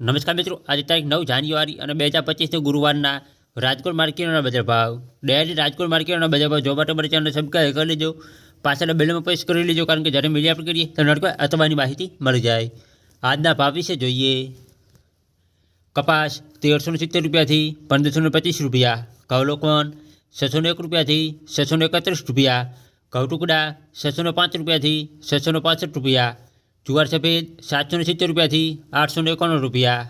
નમસ્કાર મિત્રો આજે તારીખ નવ જાન્યુઆરી અને બે હજાર પચીસથી ગુરુવારના રાજકોટ માર્કેટના બજાર ભાવ ડેરી રાજકોટ માર્કેટના બજાર ભાવ જોવા માટે મારી ચેનલ સબસ્ક્રાઈબ કરી લેજો પાછળ બેલમાં પ્રેસ કરી લેજો કારણ કે જ્યારે મીડિયા પર કરીએ તો નડકો અથવાની માહિતી મળી જાય આજના ભાવ વિશે જોઈએ કપાસ તેરસો ને સિત્તેર રૂપિયાથી પંદરસો ને પચીસ રૂપિયા ઘઉં લોકવન છસો ને એક રૂપિયાથી છસો ને એકત્રીસ રૂપિયા ઘઉં ટુકડા છસો ને પાંચ રૂપિયાથી છસો ને પાસઠ રૂપિયા જુવાર સફેદ સાતસો ને સિત્તેર રૂપિયાથી આઠસો ને એકાણું રૂપિયા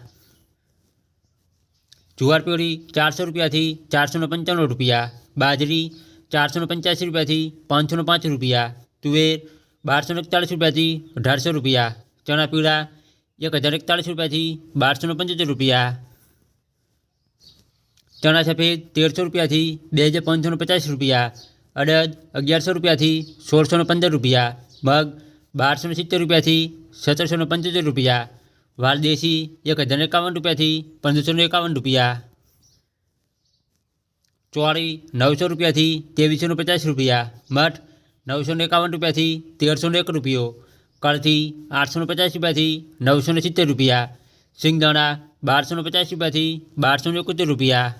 જુવાર પીળી ચારસો રૂપિયાથી ચારસો ને પંચાણું રૂપિયા બાજરી ચારસો ને પંચ્યાસી રૂપિયાથી પાંચસો ને પાંચ રૂપિયા તુવેર બારસો ને એકતાળીસ રૂપિયાથી અઢારસો રૂપિયા ચણા પીળા એક હજાર એકતાળીસ રૂપિયાથી બારસો ને પંચોતેર રૂપિયા ચણા સફેદ તેરસો રૂપિયાથી બે હજાર પાંચસો ને પચાસ રૂપિયા અડદ અગિયારસો રૂપિયાથી સોળસો ને પંદર રૂપિયા મગ બારસો સિત્તેર રૂપિયાથી સત્તરસો ને પંચોતેર રૂપિયા. વાલ દેશી એક હજાર એકાવન રૂપિયાથી પંદરસો ને એકાવન રૂપિયા. ચોળી નવસો રૂપિયાથી ત્રેવીસો ને પચાસ રૂપિયા. મઠ નવસો ને એકાવન રૂપિયાથી તેરસો ને એક રૂપિયો. કળથી આઠસો ને પચાસ રૂપિયાથી નવસો ને સિત્તેર રૂપિયા. સિંગદાણા બારસો ને પચાસ રૂપિયાથી બારસો ને એકોતેર રૂપિયા.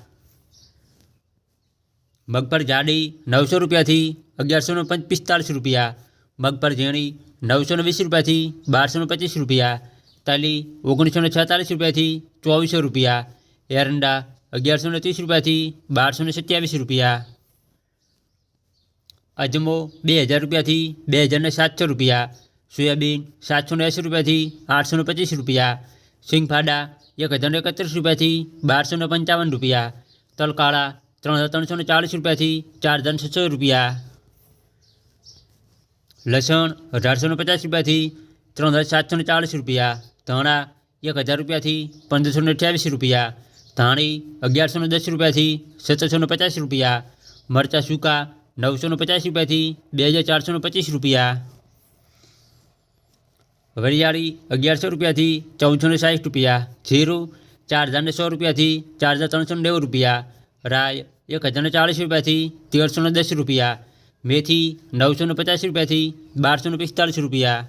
મગફળ જાડી નવસો રૂપિયાથી અગિયારસો ને પિસ્તાળીસ રૂપિયા. મગફળ ઝીણી નવસો ને વીસ રૂપિયાથી બારસો ને પચીસ રૂપિયા તલી ઓગણીસો ને છેતાલીસ રૂપિયાથી ચોવીસો રૂપિયા એરંડા અગિયારસો ને ત્રીસ રૂપિયાથી બારસો ને સત્યાવીસ રૂપિયા અજમો બે હજાર રૂપિયાથી બે હજાર ને સાતસો રૂપિયા સોયાબીન સાતસો ને એંસી રૂપિયાથી આઠસો ને પચીસ રૂપિયા સિંગફાડા એક હજાર ને એકત્રીસ રૂપિયાથી બારસો ને પંચાવન રૂપિયા તલકાળા ત્રણ હજાર ત્રણસો ને ચાળીસ રૂપિયાથી ચાર હજાર છસો રૂપિયા લસણ અઢારસો ને પચાસ રૂપિયાથી ત્રણ હજાર સાતસો ને ચાળીસ રૂપિયા ધાણા એક હજાર રૂપિયાથી પંદરસો ને અઠ્યાવીસ રૂપિયા ધાણી અગિયારસો ને દસ રૂપિયાથી સત્તરસો ને પચાસ રૂપિયા મરચાં સૂકા નવસો ને પચાસ રૂપિયાથી બે હજાર ચારસો ને પચીસ રૂપિયા વરિયાળી અગિયારસો રૂપિયાથી ચૌદસો ને સાઠ રૂપિયા જીરું ચાર હજાર ને સો રૂપિયાથી ચાર હજાર ત્રણસો ને નેવું રૂપિયા રાય એક હજાર ને ચાળીસ રૂપિયાથી તેરસો ને દસ રૂપિયા મેથી નવસો ને પચાસ રૂપિયાથી બારસો ને પિસ્તાળીસ રૂપિયા.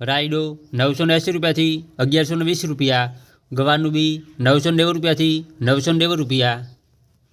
રાયડો નવસો ને એંસી રૂપિયાથી અગિયારસો ને વીસ રૂપિયા. ગવારનું બી નવસો નેવું રૂપિયાથી નવસો નેવું રૂપિયા.